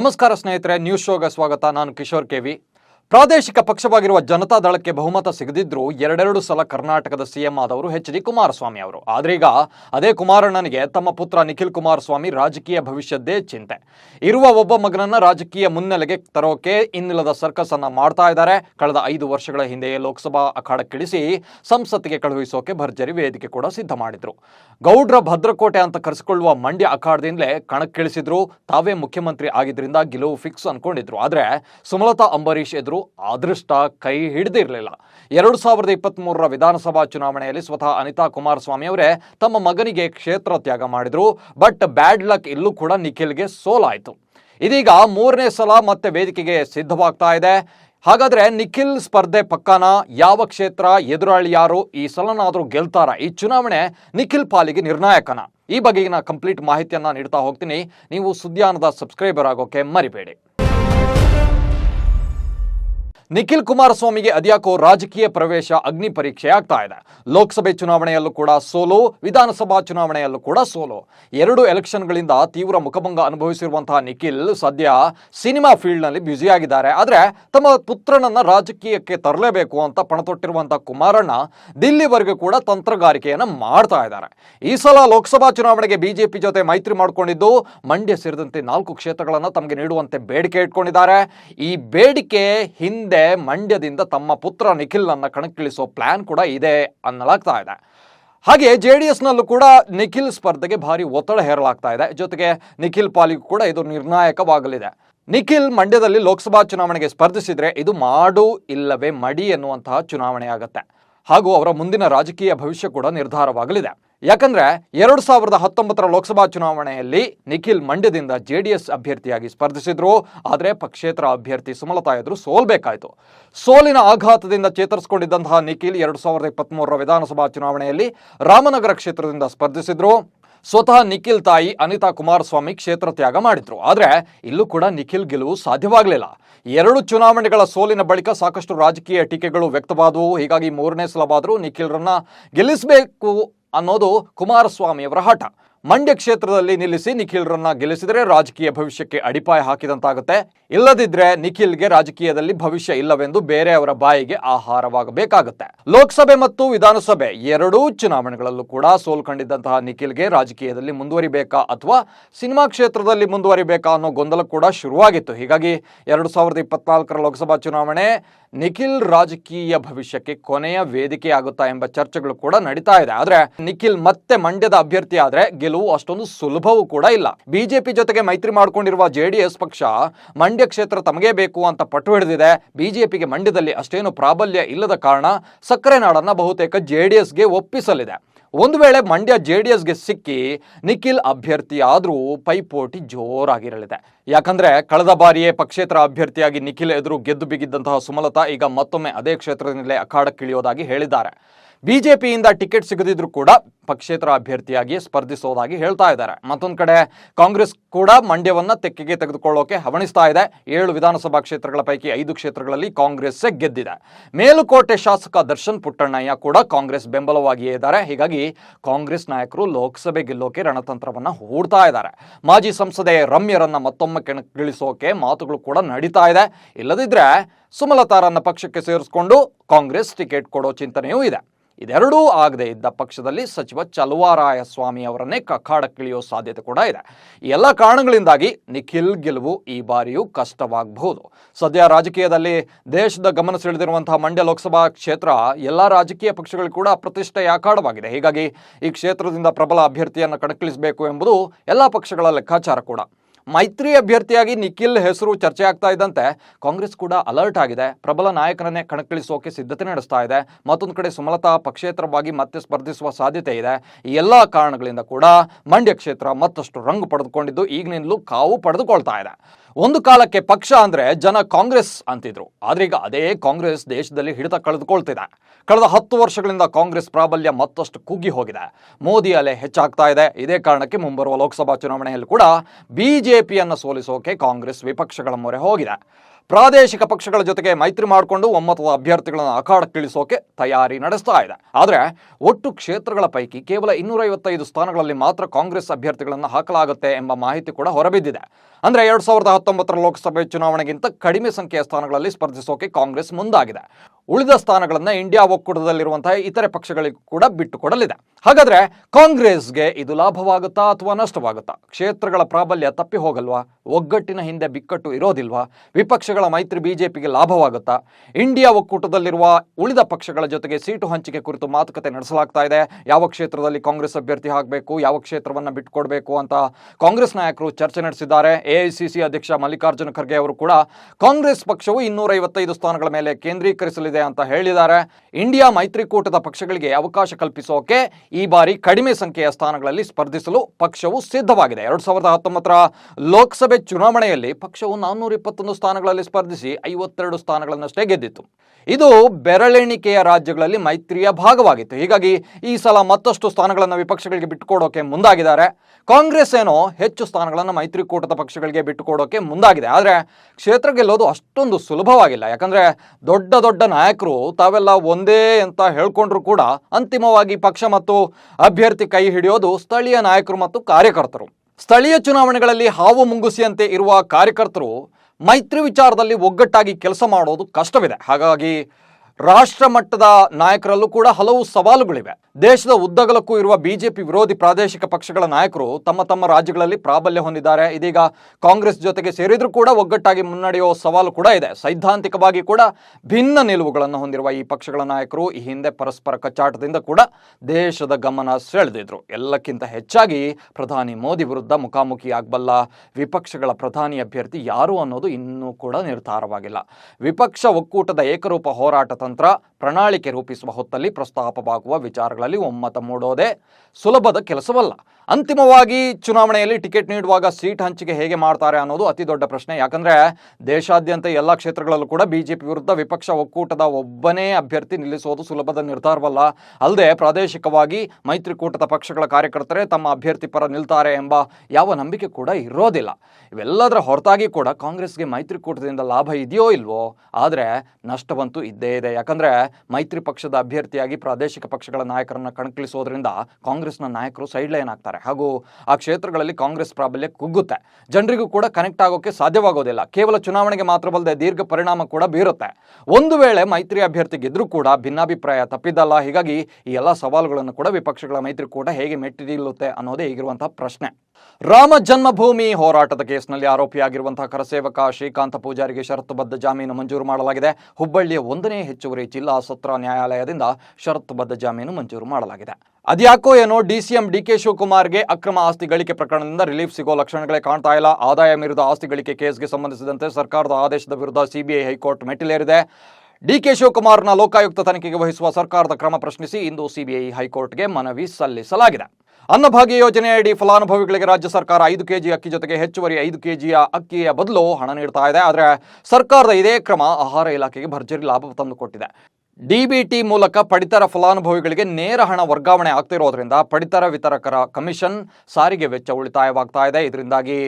ನಮಸ್ಕಾರ ಸ್ನೇಹಿತರೆ ನ್ಯೂಸ್ ಶೋಗೆ ಸ್ವಾಗತ. ನಾನು ಕಿಶೋರ್ ಕೆವಿ ಪ್ರಾದೇಶಿಕ ಪಕ್ಷವಾಗಿರುವ ಜನತಾ ದಳಕ್ಕೆ ಬಹುಮತ ಸಿಗದಿದ್ರು ಎರಡೆರಡು ಸಲ ಕರ್ನಾಟಕದ ಸಿಎಂ ಆದವರು ಎಚ್ ಡಿ ಕುಮಾರಸ್ವಾಮಿ ಅವರು. ಆದ್ರೀಗ ಅದೇ ಕುಮಾರಣ್ಣನಿಗೆ ತಮ್ಮ ಪುತ್ರ ನಿಖಿಲ್ ಕುಮಾರಸ್ವಾಮಿ ರಾಜಕೀಯ ಭವಿಷ್ಯದ್ದೇ ಚಿಂತೆ. ಇರುವ ಒಬ್ಬ ಮಗನನ್ನ ರಾಜಕೀಯ ಮುನ್ನೆಲೆಗೆ ತರೋಕೆ ಇನ್ನಿಲ್ಲದ ಸರ್ಕಸ್ ಅನ್ನ ಮಾಡ್ತಾ ಇದ್ದಾರೆ. ಕಳೆದ ಐದು ವರ್ಷಗಳ ಹಿಂದೆಯೇ ಲೋಕಸಭಾ ಅಖಾಡಕ್ಕಿಳಿಸಿ ಸಂಸತ್ತಿಗೆ ಕಳುಹಿಸೋಕೆ ಭರ್ಜರಿ ವೇದಿಕೆ ಕೂಡ ಸಿದ್ಧ ಮಾಡಿದ್ರು. ಗೌಡ್ರ ಭದ್ರಕೋಟೆ ಅಂತ ಕರೆಸಿಕೊಳ್ಳುವ ಮಂಡ್ಯ ಅಖಾಡದಿಂದಲೇ ಕಣಕ್ಕಿಳಿಸಿದ್ರು. ತಾವೇ ಮುಖ್ಯಮಂತ್ರಿ ಆಗಿದ್ರಿಂದ ಗೆಲುವು ಫಿಕ್ಸ್ ಅನ್ಕೊಂಡಿದ್ರು. ಆದ್ರೆ ಸುಮಲತಾ ಅಂಬರೀಶ್ ಎದುರು ಅದೃಷ್ಟ ಕೈ ಹಿಡಿದಿರಲಿಲ್ಲ. ಎರಡು ಸಾವಿರದ ಇಪ್ಪತ್ತ್ ಮೂರರ ವಿಧಾನಸಭಾ ಚುನಾವಣೆಯಲ್ಲಿ ಸ್ವತಃ ಅನಿತಾ ಕುಮಾರಸ್ವಾಮಿ ಅವರೇ ತಮ್ಮ ಮಗನಿಗೆ ಕ್ಷೇತ್ರ ತ್ಯಾಗ ಮಾಡಿದ್ರು, ಬಟ್ ಬ್ಯಾಡ್ ಲಕ್ ಇಲ್ಲೂ ಕೂಡ ನಿಖಿಲ್ಗೆ ಸೋಲಾಯಿತು. ಇದೀಗ ಮೂರನೇ ಸಲ ಮತ್ತೆ ವೇದಿಕೆಗೆ ಸಿದ್ಧವಾಗ್ತಾ ಇದೆ. ಹಾಗಾದ್ರೆ ನಿಖಿಲ್ ಸ್ಪರ್ಧೆ ಪಕ್ಕಾನ ಯಾವ ಕ್ಷೇತ್ರ, ಎದುರಾಳಿ ಯಾರು, ಈ ಸಲನಾದರೂ ಗೆಲ್ತಾರ? ಈ ಚುನಾವಣೆ ನಿಖಿಲ್ ಪಾಲಿಗೆ ನಿರ್ಣಾಯಕನ? ಈ ಬಗೆಗಿನ ಕಂಪ್ಲೀಟ್ ಮಾಹಿತಿಯನ್ನ ನೀಡ್ತಾ ಹೋಗ್ತೀನಿ. ನೀವು ಸುದ್ಯಾನದ ಸಬ್ಸ್ಕ್ರೈಬರ್ ಆಗೋಕೆ ಮರಿಬೇಡಿ. ನಿಖಿಲ್ ಕುಮಾರಸ್ವಾಮಿಗೆ ಅದ್ಯಾಕೋ ರಾಜಕೀಯ ಪ್ರವೇಶ ಅಗ್ನಿ ಪರೀಕ್ಷೆ ಆಗ್ತಾ ಇದೆ. ಲೋಕಸಭೆ ಚುನಾವಣೆಯಲ್ಲೂ ಕೂಡ ಸೋಲು, ವಿಧಾನಸಭಾ ಚುನಾವಣೆಯಲ್ಲೂ ಕೂಡ ಸೋಲು. ಎರಡು ಎಲೆಕ್ಷನ್ಗಳಿಂದ ತೀವ್ರ ಮುಖಭಂಗ ಅನುಭವಿಸಿರುವಂತಹ ನಿಖಿಲ್ ಸದ್ಯ ಸಿನಿಮಾ ಫೀಲ್ಡ್ನಲ್ಲಿ ಬ್ಯುಸಿಯಾಗಿದ್ದಾರೆ. ಆದರೆ ತಮ್ಮ ಪುತ್ರನನ್ನ ರಾಜಕೀಯಕ್ಕೆ ತರಲೇಬೇಕು ಅಂತ ಪಣತೊಟ್ಟಿರುವಂತಹ ಕುಮಾರಣ್ಣ ದಿಲ್ಲಿವರೆಗೂ ಕೂಡ ತಂತ್ರಗಾರಿಕೆಯನ್ನು ಮಾಡ್ತಾ ಇದ್ದಾರೆ. ಈ ಸಲ ಲೋಕಸಭಾ ಚುನಾವಣೆಗೆ ಬಿಜೆಪಿ ಜೊತೆ ಮೈತ್ರಿ ಮಾಡಿಕೊಂಡಿದ್ದು ಮಂಡ್ಯ ಸೇರಿದಂತೆ ನಾಲ್ಕು ಕ್ಷೇತ್ರಗಳನ್ನು ತಮಗೆ ನೀಡುವಂತೆ ಬೇಡಿಕೆ ಇಟ್ಕೊಂಡಿದ್ದಾರೆ. ಈ ಬೇಡಿಕೆ ಹಿಂದೆ ಮಂಡ್ಯದಿಂದ ತಮ್ಮ ಪುತ್ರ ನಿಖಿಲ್ ಅನ್ನ ಕಣಕ್ಕಿಳಿಸೋ ಪ್ಲಾನ್ ಕೂಡ ಇದೆ ಅನ್ನಲಾಗ್ತಾ ಇದೆ. ಹಾಗೆ ಜೆ ಡಿ ಎಸ್ನಲ್ಲೂ ಕೂಡ ನಿಖಿಲ್ ಸ್ಪರ್ಧೆಗೆ ಭಾರಿ ಒತ್ತಡ ಹೇರಲಾಗ್ತಾ ಇದೆ. ಜೊತೆಗೆ ನಿಖಿಲ್ ಪಾಲಿಗೂ ಕೂಡ ಇದು ನಿರ್ಣಾಯಕವಾಗಲಿದೆ. ನಿಖಿಲ್ ಮಂಡ್ಯದಲ್ಲಿ ಲೋಕಸಭಾ ಚುನಾವಣೆಗೆ ಸ್ಪರ್ಧಿಸಿದ್ರೆ ಇದು ಮಾಡು ಇಲ್ಲವೇ ಮಡಿ ಎನ್ನುವಂತಹ ಚುನಾವಣೆ ಆಗತ್ತೆ. ಹಾಗೂ ಅವರ ಮುಂದಿನ ರಾಜಕೀಯ ಭವಿಷ್ಯ ಕೂಡ ನಿರ್ಧಾರವಾಗಲಿದೆ. ಯಾಕಂದ್ರೆ ಎರಡು ಸಾವಿರದ ಹತ್ತೊಂಬತ್ತರ ಲೋಕಸಭಾ ಚುನಾವಣೆಯಲ್ಲಿ ನಿಖಿಲ್ ಮಂಡ್ಯದಿಂದ ಜೆ ಡಿ ಎಸ್ ಅಭ್ಯರ್ಥಿಯಾಗಿ ಸ್ಪರ್ಧಿಸಿದ್ರು. ಆದರೆ ಪಕ್ಷೇತರ ಅಭ್ಯರ್ಥಿ ಸುಮಲತಾ ಎದುರು ಸೋಲ್ಬೇಕಾಯಿತು. ಸೋಲಿನ ಆಘಾತದಿಂದ ಚೇತರಿಸಿಕೊಂಡಿದ್ದಂತಹ ನಿಖಿಲ್ ಎರಡು ಸಾವಿರದ ಇಪ್ಪತ್ತ್ಮೂರರ ವಿಧಾನಸಭಾ ಚುನಾವಣೆಯಲ್ಲಿ ರಾಮನಗರ ಕ್ಷೇತ್ರದಿಂದ ಸ್ಪರ್ಧಿಸಿದ್ರು. ಸ್ವತಃ ನಿಖಿಲ್ ತಾಯಿ ಅನಿತಾ ಕುಮಾರಸ್ವಾಮಿ ಕ್ಷೇತ್ರ ತ್ಯಾಗ ಮಾಡಿದ್ರು. ಆದರೆ ಇಲ್ಲೂ ಕೂಡ ನಿಖಿಲ್ ಗೆಲುವು ಸಾಧ್ಯವಾಗಲಿಲ್ಲ. ಎರಡು ಚುನಾವಣೆಗಳ ಸೋಲಿನ ಬಳಿಕ ಸಾಕಷ್ಟು ರಾಜಕೀಯ ಟೀಕೆಗಳು ವ್ಯಕ್ತವಾದವು. ಹೀಗಾಗಿ ಮೂರನೇ ಸಲವಾದರೂ ನಿಖಿಲ್ರನ್ನ ಗೆಲ್ಲಿಸಬೇಕು ಅನ್ನೋದು ಕುಮಾರಸ್ವಾಮಿಯವರ ಹಠ. ಮಂಡ್ಯ ಕ್ಷೇತ್ರದಲ್ಲಿ ನಿಲ್ಲಿಸಿ ನಿಖಿಲ್ರನ್ನ ಗೆಲ್ಲಿಸಿದರೆ ರಾಜಕೀಯ ಭವಿಷ್ಯಕ್ಕೆ ಅಡಿಪಾಯ ಹಾಕಿದಂತಾಗುತ್ತೆ. ಇಲ್ಲದಿದ್ರೆ ನಿಖಿಲ್ಗೆ ರಾಜಕೀಯದಲ್ಲಿ ಭವಿಷ್ಯ ಇಲ್ಲವೆಂದು ಬೇರೆಯವರ ಬಾಯಿಗೆ ಆಹಾರವಾಗಬೇಕಾಗುತ್ತೆ. ಲೋಕಸಭೆ ಮತ್ತು ವಿಧಾನಸಭೆ ಎರಡೂ ಚುನಾವಣೆಗಳಲ್ಲೂ ಕೂಡ ಸೋಲ್ ಕಂಡಿದ್ದಂತಹ ನಿಖಿಲ್ಗೆ ರಾಜಕೀಯದಲ್ಲಿ ಮುಂದುವರಿಬೇಕಾ ಅಥವಾ ಸಿನಿಮಾ ಕ್ಷೇತ್ರದಲ್ಲಿ ಮುಂದುವರಿಬೇಕಾ ಅನ್ನೋ ಗೊಂದಲ ಕೂಡ ಶುರುವಾಗಿತ್ತು. ಹೀಗಾಗಿ ಎರಡು ಸಾವಿರದ ಇಪ್ಪತ್ನಾಲ್ಕರ ಲೋಕಸಭಾ ಚುನಾವಣೆ ನಿಖಿಲ್ ರಾಜಕೀಯ ಭವಿಷ್ಯಕ್ಕೆ ಕೊನೆಯ ವೇದಿಕೆ ಆಗುತ್ತಾ ಎಂಬ ಚರ್ಚೆಗಳು ಕೂಡ ನಡೀತಾ ಇದೆ. ಆದ್ರೆ ನಿಖಿಲ್ ಮತ್ತೆ ಮಂಡ್ಯದ ಅಭ್ಯರ್ಥಿ ಆದ್ರೆ ಗೆಲುವು ಅಷ್ಟೊಂದು ಸುಲಭವೂ ಕೂಡ ಇಲ್ಲ. ಬಿಜೆಪಿ ಜೊತೆಗೆ ಮೈತ್ರಿ ಮಾಡಿಕೊಂಡಿರುವ ಜೆಡಿಎಸ್ ಪಕ್ಷ ಮಂಡ್ಯ ಕ್ಷೇತ್ರ ತಮಗೇ ಬೇಕು ಅಂತ ಪಟ್ಟು ಹಿಡಿದಿದೆ. ಬಿಜೆಪಿಗೆ ಮಂಡ್ಯದಲ್ಲಿ ಅಷ್ಟೇನು ಪ್ರಾಬಲ್ಯ ಇಲ್ಲದ ಕಾರಣ ಸಕ್ಕರೆ ನಾಡನ್ನ ಬಹುತೇಕ ಜೆಡಿಎಸ್ಗೆ ಒಪ್ಪಿಸಲಿದೆ. ಒಂದು ವೇಳೆ ಮಂಡ್ಯ ಜೆ ಡಿ ಎಸ್ಗೆ ಸಿಕ್ಕಿ ನಿಖಿಲ್ ಅಭ್ಯರ್ಥಿ ಆದರೂ ಪೈಪೋಟಿ ಜೋರಾಗಿರಲಿದೆ. ಯಾಕಂದ್ರೆ ಕಳೆದ ಬಾರಿಯೇ ಪಕ್ಷೇತರ ಅಭ್ಯರ್ಥಿಯಾಗಿ ನಿಖಿಲ್ ಎದುರು ಗೆದ್ದು ಬಿಗಿದ್ದಂತಹ ಸುಮಲತಾ ಈಗ ಮತ್ತೊಮ್ಮೆ ಅದೇ ಕ್ಷೇತ್ರದಿಂದಲೇ ಅಖಾಡಕ್ಕಿಳಿಯೋದಾಗಿ ಹೇಳಿದ್ದಾರೆ. ಬಿಜೆಪಿಯಿಂದ ಟಿಕೆಟ್ ಸಿಗದಿದ್ರು ಕೂಡ ಪಕ್ಷೇತರ ಅಭ್ಯರ್ಥಿಯಾಗಿ ಸ್ಪರ್ಧಿಸೋದಾಗಿ ಹೇಳ್ತಾ ಇದ್ದಾರೆ. ಮತ್ತೊಂದು ಕಡೆ ಕಾಂಗ್ರೆಸ್ ಕೂಡ ಮಂಡ್ಯವನ್ನ ತೆಕ್ಕೆಗೆ ತೆಗೆದುಕೊಳ್ಳೋಕೆ ಹವಣಿಸ್ತಾ ಇದೆ. ಏಳು ವಿಧಾನಸಭಾ ಕ್ಷೇತ್ರಗಳ ಪೈಕಿ ಐದು ಕ್ಷೇತ್ರಗಳಲ್ಲಿ ಕಾಂಗ್ರೆಸ್ ಗೆದ್ದಿದೆ. ಮೇಲುಕೋಟೆ ಶಾಸಕ ದರ್ಶನ್ ಪುಟ್ಟಣ್ಣಯ್ಯ ಕೂಡ ಕಾಂಗ್ರೆಸ್ ಬೆಂಬಲವಾಗಿಯೇ ಇದ್ದಾರೆ. ಹೀಗಾಗಿ ಕಾಂಗ್ರೆಸ್ ನಾಯಕರು ಲೋಕಸಭೆ ಗೆಲ್ಲೋಕೆ ರಣತಂತ್ರವನ್ನ ಹೂಡ್ತಾ ಇದ್ದಾರೆ. ಮಾಜಿ ಸಂಸದೆ ರಮ್ಯರನ್ನ ಮತ್ತೊಮ್ಮೆ ಕೆಣಗಿಳಿಸೋಕೆ ಮಾತುಗಳು ಕೂಡ ನಡೀತಾ ಇದೆ. ಇಲ್ಲದಿದ್ರೆ ಸುಮಲತಾರನ್ನ ಪಕ್ಷಕ್ಕೆ ಸೇರಿಸಿಕೊಂಡು ಕಾಂಗ್ರೆಸ್ ಟಿಕೆಟ್ ಕೊಡೋ ಚಿಂತನೆಯೂ ಇದೆ. ಇದೆರಡೂ ಆಗದೆ ಇದ್ದ ಪಕ್ಷದಲ್ಲಿ ಸಚಿವ ಚಲುವಾರಾಯ ಸ್ವಾಮಿ ಅವರನ್ನೇ ಕಕ್ಕಾಡಕ್ಕಿಳಿಯೋ ಸಾಧ್ಯತೆ ಕೂಡ ಇದೆ. ಈ ಎಲ್ಲ ಕಾರಣಗಳಿಂದಾಗಿ ನಿಖಿಲ್ ಗೆಲುವು ಈ ಬಾರಿಯೂ ಕಷ್ಟವಾಗಬಹುದು. ಸದ್ಯ ರಾಜಕೀಯದಲ್ಲಿ ದೇಶದ ಗಮನ ಸೆಳೆದಿರುವಂತಹ ಮಂಡ್ಯ ಲೋಕಸಭಾ ಕ್ಷೇತ್ರ ಎಲ್ಲ ರಾಜಕೀಯ ಪಕ್ಷಗಳು ಕೂಡ ಪ್ರತಿಷ್ಠೆಯ ಅಖಾಡವಾಗಿದೆ ಹೀಗಾಗಿ ಈ ಕ್ಷೇತ್ರದಿಂದ ಪ್ರಬಲ ಅಭ್ಯರ್ಥಿಯನ್ನು ಕಣಕ್ಕಿಳಿಸಬೇಕು ಎಂಬುದು ಎಲ್ಲ ಪಕ್ಷಗಳ ಲೆಕ್ಕಾಚಾರ ಕೂಡ. ಮೈತ್ರಿ ಅಭ್ಯರ್ಥಿಯಾಗಿ ನಿಖಿಲ್ ಹೆಸರು ಚರ್ಚೆ ಆಗ್ತಾ ಇದ್ದಂತೆ ಕಾಂಗ್ರೆಸ್ ಕೂಡ ಅಲರ್ಟ್ ಆಗಿದೆ. ಪ್ರಬಲ ನಾಯಕರನ್ನೇ ಕಣಕ್ಕಿಳಿಸೋಕೆ ಸಿದ್ಧತೆ ನಡೆಸ್ತಾ ಇದೆ. ಮತ್ತೊಂದು ಕಡೆ ಸುಮಲತಾ ಪಕ್ಷೇತರವಾಗಿ ಮತ್ತೆ ಸ್ಪರ್ಧಿಸುವ ಸಾಧ್ಯತೆ ಇದೆ. ಈ ಎಲ್ಲ ಕಾರಣಗಳಿಂದ ಕೂಡ ಮಂಡ್ಯ ಕ್ಷೇತ್ರ ಮತ್ತಷ್ಟು ರಂಗು ಪಡೆದುಕೊಂಡಿದ್ದು ಈಗಿನಿಂದಲೂ ಕಾವು ಪಡೆದುಕೊಳ್ತಾ ಇದೆ. ಒಂದು ಕಾಲಕ್ಕೆ ಪಕ್ಷ ಅಂದ್ರೆ ಜನ ಕಾಂಗ್ರೆಸ್ ಅಂತಿದ್ರು. ಆದ್ರೆ ಈಗ ಅದೇ ಕಾಂಗ್ರೆಸ್ ದೇಶದಲ್ಲಿ ಹಿಡಿತ ಕಳೆದುಕೊಳ್ತಿದೆ. ಕಳೆದ ಹತ್ತು ವರ್ಷಗಳಿಂದ ಕಾಂಗ್ರೆಸ್ ಪ್ರಾಬಲ್ಯ ಮತ್ತಷ್ಟು ಕುಗ್ಗಿ ಹೋಗಿದೆ. ಮೋದಿ ಅಲೆ ಹೆಚ್ಚಾಗ್ತಾ ಇದೆ. ಇದೇ ಕಾರಣಕ್ಕೆ ಮುಂಬರುವ ಲೋಕಸಭಾ ಚುನಾವಣೆಯಲ್ಲಿ ಕೂಡ ಬಿಜೆಪಿಯನ್ನು ಸೋಲಿಸೋಕೆ ಕಾಂಗ್ರೆಸ್ ವಿಪಕ್ಷಗಳ ಮೊರೆ ಹೋಗಿದೆ. ಪ್ರಾದೇಶಿಕ ಪಕ್ಷಗಳ ಜೊತೆಗೆ ಮೈತ್ರಿ ಮಾಡಿಕೊಂಡು ಒಮ್ಮತದ ಅಭ್ಯರ್ಥಿಗಳನ್ನು ಅಖಾಡಕ್ಕಿಳಿಸೋಕೆ ತಯಾರಿ ನಡೆಸ್ತಾ ಇದೆ. ಆದರೆ ಒಟ್ಟು ಕ್ಷೇತ್ರಗಳ ಪೈಕಿ ಕೇವಲ ಇನ್ನೂರೈವತ್ತೈದು ಸ್ಥಾನಗಳಲ್ಲಿ ಮಾತ್ರ ಕಾಂಗ್ರೆಸ್ ಅಭ್ಯರ್ಥಿಗಳನ್ನು ಹಾಕಲಾಗುತ್ತೆ ಎಂಬ ಮಾಹಿತಿ ಕೂಡ ಹೊರಬಿದ್ದಿದೆ. ಅಂದರೆ ಎರಡು ಸಾವಿರದ ಹತ್ತೊಂಬತ್ತರ ಲೋಕಸಭೆ ಚುನಾವಣೆಗಿಂತ ಕಡಿಮೆ ಸಂಖ್ಯೆಯ ಸ್ಥಾನಗಳಲ್ಲಿ ಸ್ಪರ್ಧಿಸೋಕೆ ಕಾಂಗ್ರೆಸ್ ಮುಂದಾಗಿದೆ. ಉಳಿದ ಸ್ಥಾನಗಳನ್ನು ಇಂಡಿಯಾ ಒಕ್ಕೂಟದಲ್ಲಿರುವಂತಹ ಇತರೆ ಪಕ್ಷಗಳಿಗೂ ಕೂಡ ಬಿಟ್ಟುಕೊಡಲಿದೆ. ಹಾಗಾದರೆ ಕಾಂಗ್ರೆಸ್ಗೆ ಇದು ಲಾಭವಾಗುತ್ತಾ ಅಥವಾ ನಷ್ಟವಾಗುತ್ತಾ? ಕ್ಷೇತ್ರಗಳ ಪ್ರಾಬಲ್ಯ ತಪ್ಪಿ ಹೋಗಲ್ವಾ? ಒಗ್ಗಟ್ಟಿನ ಹಿಂದೆ ಬಿಕ್ಕಟ್ಟು ಇರೋದಿಲ್ವಾ? ವಿಪಕ್ಷಗಳ ಮೈತ್ರಿ ಬಿಜೆಪಿಗೆ ಲಾಭವಾಗುತ್ತಾ? ಇಂಡಿಯಾ ಒಕ್ಕೂಟದಲ್ಲಿರುವ ಉಳಿದ ಪಕ್ಷಗಳ ಜೊತೆಗೆ ಸೀಟು ಹಂಚಿಕೆ ಕುರಿತು ಮಾತುಕತೆ ನಡೆಸಲಾಗ್ತಾ ಇದೆ. ಯಾವ ಕ್ಷೇತ್ರದಲ್ಲಿ ಕಾಂಗ್ರೆಸ್ ಅಭ್ಯರ್ಥಿ ಹಾಕಬೇಕು ಯಾವ ಕ್ಷೇತ್ರವನ್ನ ಬಿಟ್ಟುಕೊಡಬೇಕು ಅಂತ ಕಾಂಗ್ರೆಸ್ ನಾಯಕರು ಚರ್ಚೆ ನಡೆಸಿದ್ದಾರೆ. ಎಐಸಿಸಿ ಅಧ್ಯಕ್ಷ ಮಲ್ಲಿಕಾರ್ಜುನ ಖರ್ಗೆ ಅವರು ಕೂಡ ಕಾಂಗ್ರೆಸ್ ಪಕ್ಷವು ಇನ್ನೂರೈವತ್ತೈದು ಸ್ಥಾನಗಳ ಮೇಲೆ ಕೇಂದ್ರೀಕರಿಸಲಿದೆ ಅಂತ ಹೇಳಿದ್ದಾರೆ. ಇಂಡಿಯಾ ಮೈತ್ರಿಕೂಟದ ಪಕ್ಷಗಳಿಗೆ ಅವಕಾಶ ಕಲ್ಪಿಸೋಕೆ ಈ ಬಾರಿ ಕಡಿಮೆ ಸಂಖ್ಯೆಯ ಸ್ಥಾನಗಳಲ್ಲಿ ಸ್ಪರ್ಧಿಸಲು ಪಕ್ಷವು ಸಿದ್ಧವಾಗಿದೆ. ಎರಡ್ ಸಾವಿರದ ಹತ್ತೊಂಬತ್ತರ ಲೋಕಸಭೆ ಚುನಾವಣೆಯಲ್ಲಿ ಪಕ್ಷವು ನಾನ್ನೂರ ಇಪ್ಪತ್ತೊಂದು ಸ್ಥಾನಗಳಲ್ಲಿ ಸ್ಪರ್ಧಿಸಿ ಐವತ್ತೆರಡು ಸ್ಥಾನಗಳನ್ನಷ್ಟೇ ಗೆದ್ದಿತ್ತು. ಇದು ಬೆರಳೆಣಿಕೆಯ ರಾಜ್ಯಗಳಲ್ಲಿ ಮೈತ್ರಿಯ ಭಾಗವಾಗಿತ್ತು. ಹೀಗಾಗಿ ಈ ಸಲ ಮತ್ತಷ್ಟು ಸ್ಥಾನಗಳನ್ನು ವಿಪಕ್ಷಗಳಿಗೆ ಬಿಟ್ಟುಕೊಡೋಕೆ ಮುಂದಾಗಿದ್ದಾರೆ. ಕಾಂಗ್ರೆಸ್ ಏನೋ ಹೆಚ್ಚು ಸ್ಥಾನಗಳನ್ನು ಮೈತ್ರಿಕೂಟದ ಪಕ್ಷಗಳಿಗೆ ಬಿಟ್ಟುಕೊಡೋಕೆ ಮುಂದಾಗಿದೆ. ಆದರೆ ಕ್ಷೇತ್ರ ಗೆಲ್ಲೋದು ಅಷ್ಟೊಂದು ಸುಲಭವಾಗಿಲ್ಲ. ಯಾಕಂದರೆ ದೊಡ್ಡ ದೊಡ್ಡ ನಾಯಕರು ತಾವೆಲ್ಲ ಒಂದೇ ಅಂತ ಹೇಳ್ಕೊಂಡ್ರು ಕೂಡ ಅಂತಿಮವಾಗಿ ಪಕ್ಷ ಮತ್ತು ಅಭ್ಯರ್ಥಿ ಕೈ ಹಿಡಿಯೋದು ಸ್ಥಳೀಯ ನಾಯಕರು ಮತ್ತು ಕಾರ್ಯಕರ್ತರು. ಸ್ಥಳೀಯ ಚುನಾವಣೆಗಳಲ್ಲಿ ಹಾವು ಮುಂಗುಸಿಯಂತೆ ಇರುವ ಕಾರ್ಯಕರ್ತರು ಮೈತ್ರಿ ವಿಚಾರದಲ್ಲಿ ಒಗ್ಗಟ್ಟಾಗಿ ಕೆಲಸ ಮಾಡೋದು ಕಷ್ಟವಿದೆ. ಹಾಗಾಗಿ ರಾಷ್ಟ್ರ ಮಟ್ಟದ ನಾಯಕರಲ್ಲೂ ಕೂಡ ಹಲವು ಸವಾಲುಗಳಿವೆ. ದೇಶದ ಉದ್ದಗಲಕ್ಕೂ ಇರುವ ಬಿಜೆಪಿ ವಿರೋಧಿ ಪ್ರಾದೇಶಿಕ ಪಕ್ಷಗಳ ನಾಯಕರು ತಮ್ಮ ತಮ್ಮ ರಾಜ್ಯಗಳಲ್ಲಿ ಪ್ರಾಬಲ್ಯ ಹೊಂದಿದ್ದಾರೆ. ಇದೀಗ ಕಾಂಗ್ರೆಸ್ ಜೊತೆಗೆ ಸೇರಿದ್ರೂ ಕೂಡ ಒಗ್ಗಟ್ಟಾಗಿ ಮುನ್ನಡೆಯುವ ಸವಾಲು ಕೂಡ ಇದೆ. ಸೈದ್ಧಾಂತಿಕವಾಗಿ ಕೂಡ ಭಿನ್ನ ನಿಲುವುಗಳನ್ನು ಹೊಂದಿರುವ ಈ ಪಕ್ಷಗಳ ನಾಯಕರು ಈ ಹಿಂದೆ ಪರಸ್ಪರ ಕಚ್ಚಾಟದಿಂದ ಕೂಡ ದೇಶದ ಗಮನ ಸೆಳೆದಿದ್ರು. ಎಲ್ಲಕ್ಕಿಂತ ಹೆಚ್ಚಾಗಿ ಪ್ರಧಾನಿ ಮೋದಿ ವಿರುದ್ಧ ಮುಖಾಮುಖಿ ಆಗಬಲ್ಲ ವಿಪಕ್ಷಗಳ ಪ್ರಧಾನಿ ಅಭ್ಯರ್ಥಿ ಯಾರು ಅನ್ನೋದು ಇನ್ನೂ ಕೂಡ ನಿರ್ಧಾರವಾಗಿಲ್ಲ. ವಿಪಕ್ಷ ಒಕ್ಕೂಟದ ಏಕರೂಪ ಹೋರಾಟ ತಂತ್ರ ಪ್ರಣಾಳಿಕೆ ರೂಪಿಸುವ ಹೊತ್ತಲ್ಲಿ ಪ್ರಸ್ತಾಪವಾಗುವ ವಿಚಾರಗಳಲ್ಲಿ ಒಮ್ಮತ ಮೂಡೋದೇ ಸುಲಭದ ಕೆಲಸವಲ್ಲ. ಅಂತಿಮವಾಗಿ ಚುನಾವಣೆಯಲ್ಲಿ ಟಿಕೆಟ್ ನೀಡುವಾಗ ಸೀಟ್ ಹಂಚಿಕೆ ಹೇಗೆ ಮಾಡ್ತಾರೆ ಅನ್ನೋದು ಅತಿ ದೊಡ್ಡ ಪ್ರಶ್ನೆ. ಯಾಕಂದ್ರೆ ದೇಶಾದ್ಯಂತ ಎಲ್ಲ ಕ್ಷೇತ್ರಗಳಲ್ಲೂ ಕೂಡ ಬಿಜೆಪಿ ವಿರುದ್ಧ ವಿಪಕ್ಷ ಒಕ್ಕೂಟದ ಒಬ್ಬನೇ ಅಭ್ಯರ್ಥಿ ನಿಲ್ಲಿಸೋದು ಸುಲಭದ ನಿರ್ಧಾರವಲ್ಲ. ಅಲ್ಲದೆ ಪ್ರಾದೇಶಿಕವಾಗಿ ಮೈತ್ರಿಕೂಟದ ಪಕ್ಷಗಳ ಕಾರ್ಯಕರ್ತರೇ ತಮ್ಮ ಅಭ್ಯರ್ಥಿ ಪರ ನಿಲ್ತಾರೆ ಎಂಬ ಯಾವ ನಂಬಿಕೆ ಕೂಡ ಇರೋದಿಲ್ಲ. ಇವೆಲ್ಲದರ ಹೊರತಾಗಿ ಕೂಡ ಕಾಂಗ್ರೆಸ್ಗೆ ಮೈತ್ರಿಕೂಟದಿಂದ ಲಾಭ ಇದೆಯೋ ಇಲ್ವೋ, ಆದರೆ ನಷ್ಟವಂತೂ ಇದ್ದೇ ಇದೆ. ಯಾಕಂದ್ರೆ ಮೈತ್ರಿ ಪಕ್ಷದ ಅಭ್ಯರ್ಥಿಯಾಗಿ ಪ್ರಾದೇಶಿಕ ಪಕ್ಷಗಳ ನಾಯಕರನ್ನ ಕಣಕ್ಕಿಳಿಸೋದ್ರಿಂದ ಕಾಂಗ್ರೆಸ್ನ ನಾಯಕರು ಸೈಡ್ ಲೈನ್ ಆಗ್ತಾರೆ. ಹಾಗೂ ಆ ಕ್ಷೇತ್ರಗಳಲ್ಲಿ ಕಾಂಗ್ರೆಸ್ ಪ್ರಾಬಲ್ಯ ಕುಗ್ಗುತ್ತೆ. ಜನರಿಗೂ ಕೂಡ ಕನೆಕ್ಟ್ ಆಗೋಕೆ ಸಾಧ್ಯವಾಗೋದಿಲ್ಲ. ಕೇವಲ ಚುನಾವಣೆಗೆ ಮಾತ್ರವಲ್ಲದೆ ದೀರ್ಘ ಪರಿಣಾಮ ಕೂಡ ಬೀರುತ್ತೆ. ಒಂದು ವೇಳೆ ಮೈತ್ರಿ ಅಭ್ಯರ್ಥಿ ಗೆದ್ರೂ ಕೂಡ ಭಿನ್ನಾಭಿಪ್ರಾಯ ತಪ್ಪಿದ್ದಲ್ಲ. ಹೀಗಾಗಿ ಈ ಎಲ್ಲ ಸವಾಲುಗಳನ್ನು ಕೂಡ ವಿಪಕ್ಷಗಳ ಮೈತ್ರಿ ಕೂಡ ಹೇಗೆ ಮೆಟ್ಟಿನಿಲ್ಲುತ್ತೆ ಅನ್ನೋದೇ ಈಗಿರುವಂತಹ ಪ್ರಶ್ನೆ. ರಾಮ ಜನ್ಮಭೂಮಿ ಹೋರಾಟದ ಕೇಸ್ನಲ್ಲಿ ಆರೋಪಿಯಾಗಿರುವಂತಹ ಕರಸೇವಕ ಶ್ರೀಕಾಂತ ಪೂಜಾರಿಗೆ ಷರತ್ತುಬದ್ಧ ಜಾಮೀನು ಮಂಜೂರು ಮಾಡಲಾಗಿದೆ. ಹುಬ್ಬಳ್ಳಿಯ ಒಂದನೇ ಹೆಚ್ಚುವರಿ ಜಿಲ್ಲಾ ಸತ್ರ ನ್ಯಾಯಾಲಯದಿಂದ ಷರತ್ತುಬದ್ಧ ಜಾಮೀನು ಮಂಜೂರು ಮಾಡಲಾಗಿದೆ. ಅದ್ಯಾಕೋ ಏನೋ ಡಿಸಿಎಂ ಡಿಕೆ ಶಿವಕುಮಾರ್ಗೆ ಅಕ್ರಮ ಆಸ್ತಿ ಗಳಿಕೆ ಪ್ರಕರಣದಿಂದ ರಿಲೀಫ್ ಸಿಗೋ ಲಕ್ಷಣಗಳೇ ಕಾಣ್ತಾ ಇಲ್ಲ. ಆದಾಯ ಮೀರಿದ ಆಸ್ತಿ ಗಳಿಕೆ ಕೇಸ್ಗೆ ಸಂಬಂಧಿಸಿದಂತೆ ಸರ್ಕಾರದ ಆದೇಶದ ವಿರುದ್ಧ ಸಿಬಿಐ ಹೈಕೋರ್ಟ್ ಮೆಟ್ಟಿಲೇರಿದೆ. ಡಿಕೆ ಶಿವಕುಮಾರ್ನ ಲೋಕಾಯುಕ್ತ ತನಿಖೆಗೆ ವಹಿಸುವ ಸರ್ಕಾರದ ಕ್ರಮ ಪ್ರಶ್ನಿಸಿ ಇಂದು ಸಿಬಿಐ ಹೈಕೋರ್ಟ್ಗೆ ಮನವಿ ಸಲ್ಲಿಸಲಾಗಿದೆ. ಅನ್ನಭಾಗ್ಯ ಯೋಜನೆಯಡಿ ಫಲಾನುಭವಿಗಳಿಗೆ ರಾಜ್ಯ ಸರ್ಕಾರ ಐದು ಕೆಜಿ ಅಕ್ಕಿ ಜೊತೆಗೆ ಹೆಚ್ಚುವರಿ ಐದು ಕೆಜಿಯ ಅಕ್ಕಿಯ ಬದಲು ಹಣ ನೀಡ್ತಾ ಇದೆ. ಆದರೆ ಸರ್ಕಾರದ ಇದೇ ಕ್ರಮ ಆಹಾರ ಇಲಾಖೆಗೆ ಭರ್ಜರಿ ಲಾಭ ತಂದುಕೊಟ್ಟಿದೆ ಡಿಬಿಟಿ ಮೂಲಕ ಪಡಿತರ ಫಲಾನುಭವಿಗಳಿಗೆ ನೇರ ಹಣ ವರ್ಗಾವಣೆ ಆಗ್ತಿರೋದ್ರಿಂದ ಪಡಿತರ ವಿತರಕರ ಕಮಿಷನ್ ಸಾರಿಗೆ ವೆಚ್ಚ ಉಳಿತಾಯವಾಗ್ತಾ ಇದೆ. ಇದರಿಂದಾಗಿ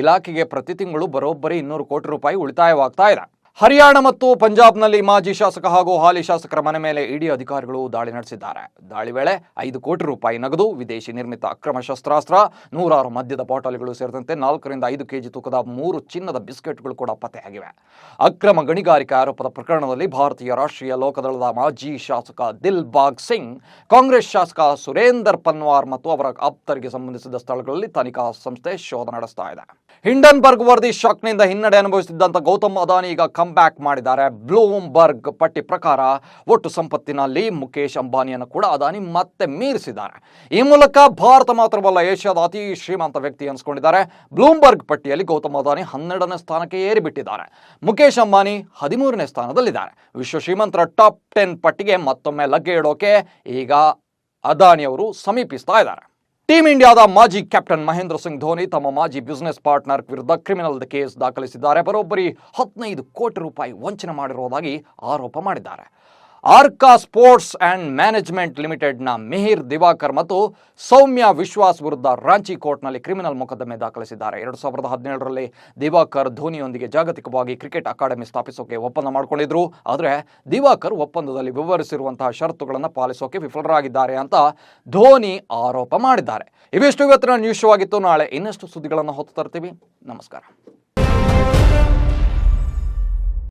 ಇಲಾಖೆಗೆ ಪ್ರತಿ ತಿಂಗಳು ಬರೋಬ್ಬರಿ ಇನ್ನೂರು ಕೋಟಿ ರೂಪಾಯಿ ಉಳಿತಾಯವಾಗ್ತಾ ಇದೆ. ಹರಿಯಾಣ ಮತ್ತು ಪಂಜಾಬ್ನಲ್ಲಿ ಮಾಜಿ ಶಾಸಕ ಹಾಗೂ ಹಾಲಿ ಶಾಸಕರ ಮನೆ ಮೇಲೆ ಇಡಿ ಅಧಿಕಾರಿಗಳು ದಾಳಿ ನಡೆಸಿದ್ದಾರೆ. ದಾಳಿ ವೇಳೆ ಐದು ಕೋಟಿ ರೂಪಾಯಿ ನಗದು, ವಿದೇಶಿ ನಿರ್ಮಿತ ಅಕ್ರಮ ಶಸ್ತ್ರಾಸ್ತ್ರ, ನೂರಾರು ಮದ್ಯದ ಬಾಟಲಿಗಳು ಸೇರಿದಂತೆ ನಾಲ್ಕರಿಂದ ಐದು ಕೆಜಿ ತೂಕದ ಮೂರು ಚಿನ್ನದ ಬಿಸ್ಕೆಟ್ಗಳು ಕೂಡ ಪತ್ತೆಯಾಗಿವೆ. ಅಕ್ರಮ ಗಣಿಗಾರಿಕೆ ಆರೋಪದ ಪ್ರಕರಣದಲ್ಲಿ ಭಾರತೀಯ ರಾಷ್ಟ್ರೀಯ ಲೋಕದಳದ ಮಾಜಿ ಶಾಸಕ ದಿಲ್ ಬಾಗ್ ಸಿಂಗ್, ಕಾಂಗ್ರೆಸ್ ಶಾಸಕ ಸುರೇಂದರ್ ಪನ್ವಾರ್ ಮತ್ತು ಅವರ ಆಪ್ತರಿಗೆ ಸಂಬಂಧಿಸಿದ ಸ್ಥಳಗಳಲ್ಲಿ ತನಿಖಾ ಸಂಸ್ಥೆ ಶೋಧ ನಡೆಸ್ತಾ ಇದೆ. ಹಿಂಡನ್ಬರ್ಗ್ ವರದಿ ಶಾಕ್ನಿಂದ ಹಿನ್ನಡೆ ಅನುಭವಿಸುತ್ತಿದ್ದಂಥ ಗೌತಮ್ ಅದಾನಿ ಈಗ ಕಮ್ ಬ್ಯಾಕ್ ಮಾಡಿದ್ದಾರೆ. ಬ್ಲೂಮ್ಬರ್ಗ್ ಪಟ್ಟಿ ಪ್ರಕಾರ ಒಟ್ಟು ಸಂಪತ್ತಿನಲ್ಲಿ ಮುಖೇಶ್ ಅಂಬಾನಿಯನ್ನು ಕೂಡ ಅದಾನಿ ಮತ್ತೆ ಮೀರಿಸಿದ್ದಾರೆ. ಈ ಮೂಲಕ ಭಾರತ ಮಾತ್ರವಲ್ಲ, ಏಷ್ಯಾದ ಅತಿ ಶ್ರೀಮಂತ ವ್ಯಕ್ತಿ ಅನ್ಸ್ಕೊಂಡಿದ್ದಾರೆ ಬ್ಲೂಮ್ಬರ್ಗ್ ಪಟ್ಟಿಯಲ್ಲಿ ಗೌತಮ್ ಅದಾನಿ ಹನ್ನೆರಡನೇ ಸ್ಥಾನಕ್ಕೆ ಏರಿಬಿಟ್ಟಿದ್ದಾರೆ. ಮುಖೇಶ್ ಅಂಬಾನಿ ಹದಿಮೂರನೇ ಸ್ಥಾನದಲ್ಲಿದ್ದಾರೆ. ವಿಶ್ವ ಶ್ರೀಮಂತರ ಟಾಪ್ ಟೆನ್ ಪಟ್ಟಿಗೆ ಮತ್ತೊಮ್ಮೆ ಲಗ್ಗೆ ಇಡೋಕೆ ಈಗ ಅದಾನಿಯವರು ಸಮೀಪಿಸ್ತಾ ಇದ್ದಾರೆ. ಟೀಂ ಇಂಡಿಯಾದ ಮಾಜಿ ಕ್ಯಾಪ್ಟನ್ ಮಹೇಂದ್ರ ಸಿಂಗ್ ಧೋನಿ ತಮ್ಮ ಮಾಜಿ ಬಿಸಿನೆಸ್ ಪಾರ್ಟ್ನರ್ ವಿರುದ್ಧ ಕ್ರಿಮಿನಲ್ ಕೇಸ್ ದಾಖಲಿಸಿದ್ದಾರೆ. ಬರೋಬ್ಬರಿ ಹದಿನೈದು ಕೋಟಿ ರೂಪಾಯಿ ವಂಚನೆ ಮಾಡಿರುವುದಾಗಿ ಆರೋಪ ಮಾಡಿದ್ದಾರೆ. ಆರ್ಕಾ ಸ್ಪೋರ್ಟ್ಸ್ ಆ್ಯಂಡ್ ಮ್ಯಾನೇಜ್ಮೆಂಟ್ ಲಿಮಿಟೆಡ್ನ ಮಿಹಿರ್ ದಿವಾಕರ್ ಮತ್ತು ಸೌಮ್ಯ ವಿಶ್ವಾಸ್ ವಿರುದ್ಧ ರಾಂಚಿ ಕೋರ್ಟ್ನಲ್ಲಿ ಕ್ರಿಮಿನಲ್ ಮೊಕದ್ದಮೆ ದಾಖಲಿಸಿದ್ದಾರೆ. ಎರಡು ಸಾವಿರದ ಹದಿನೇಳರಲ್ಲಿ ದಿವಾಕರ್ ಧೋನಿಯೊಂದಿಗೆ ಜಾಗತಿಕವಾಗಿ ಕ್ರಿಕೆಟ್ ಅಕಾಡೆಮಿ ಸ್ಥಾಪಿಸೋಕೆ ಒಪ್ಪಂದ ಮಾಡಿಕೊಂಡಿದ್ರು. ಆದರೆ ದಿವಾಕರ್ ಒಪ್ಪಂದದಲ್ಲಿ ವಿವರಿಸಿರುವಂತಹ ಷರತ್ತುಗಳನ್ನು ಪಾಲಿಸೋಕೆ ವಿಫಲರಾಗಿದ್ದಾರೆ ಅಂತ ಧೋನಿ ಆರೋಪ ಮಾಡಿದ್ದಾರೆ. ಇವಿಷ್ಟು ಇವತ್ತಿನ ನ್ಯೂಸ್ ಆಗಿತ್ತು. ನಾಳೆ ಇನ್ನಷ್ಟು ಸುದ್ದಿಗಳನ್ನು ಹೊತ್ತು ತರ್ತೀವಿ. ನಮಸ್ಕಾರ.